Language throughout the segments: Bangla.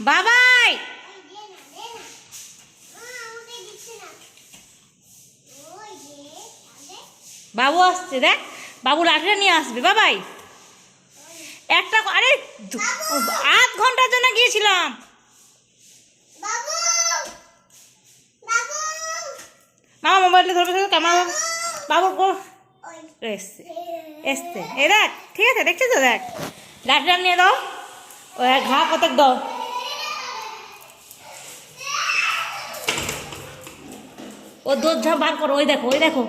বাবাই! বাবু আসছে, দেখ। বাবু লাঠিটা নিয়ে আসবে, বাবাই। একটা আরে আধ ঘণ্টার জন্য গিয়েছিলাম। মামা মোবাইলটা ধরবে ধরবে ক্যামেরা বাবু এসছে এসছে। এই দেখ, ঠিক আছে, দেখছিস তো, দেখ। লাঠিটা নিয়ে দাও। ওই ঘা কতক দাও। ও দুধ ঝাপ বার করো, ওই দেখো ওই দেখো।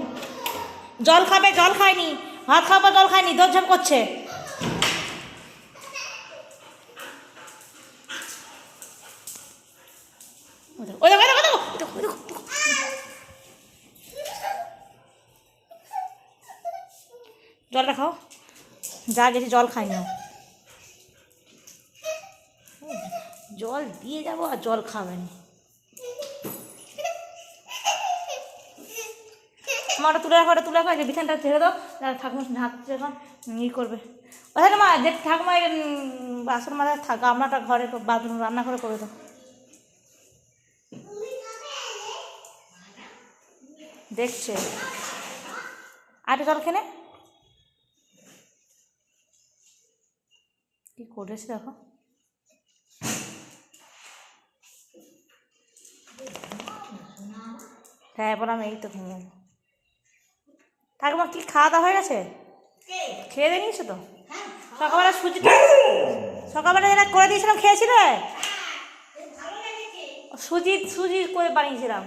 জল খাবে, জল খায়নি। ভাত খাব, জল খায়নি দুধ ঝাপ করছে দেখো। জলটা খাও যা গেছি, জল খাইনি ও। জল দিয়ে যাব আর জল খাবে আমার তুলে রাখো তুলে রাখো যে বিছানটা ছেড়ে দাও। ঠাকুমা ঢাকছে এখন ই করবে। ওখানে মা, যে ঠাকুমা বাসন মাঝে থাক গামলাটা ঘরে বাথরুম রান্না করে করে দাও দেখছে। আর জল খেলে কি করেছে দেখো। হ্যাঁ বললাম এই তো ঘুমিয়ে ঠাকুমা কি খাওয়া দাওয়া হয়ে গেছে? খেয়ে দিয়ে নিয়েছো তো? সকালবেলা সুজি সকালবেলা যেটা করে দিয়েছিলাম খেয়েছিলে? সুজি সুজি করে বানিয়েছিলাম।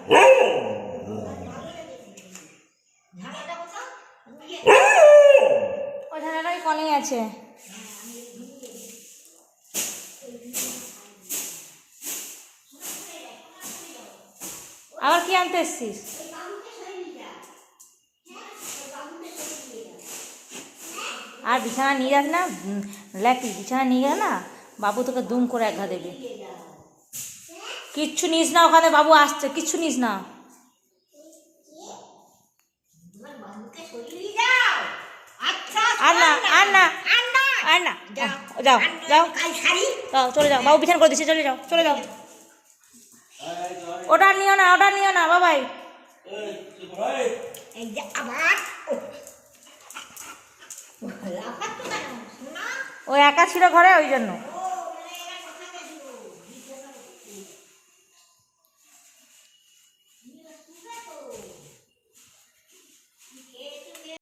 ওই কনেই আছে। আবার কি আনতে এসছিস? আর বিছানা নিয়ে যাস না ল্যাপি বিছানা নিয়ে গেলে না বাবু তোকে দুম করে এক ঘা দেবে। কিচ্ছু নিস না ওখানে বাবু আসছে কিচ্ছু নিস না। আর না আর না আর না যাও যাও। যাও চলে যাও বাবু বিছানা করে দিচ্ছে চলে যাও চলে যাও। ওটা নিও না ওটা নিও না বাবাই। আবার। ও একা ছিল ঘরে ওই জন্য।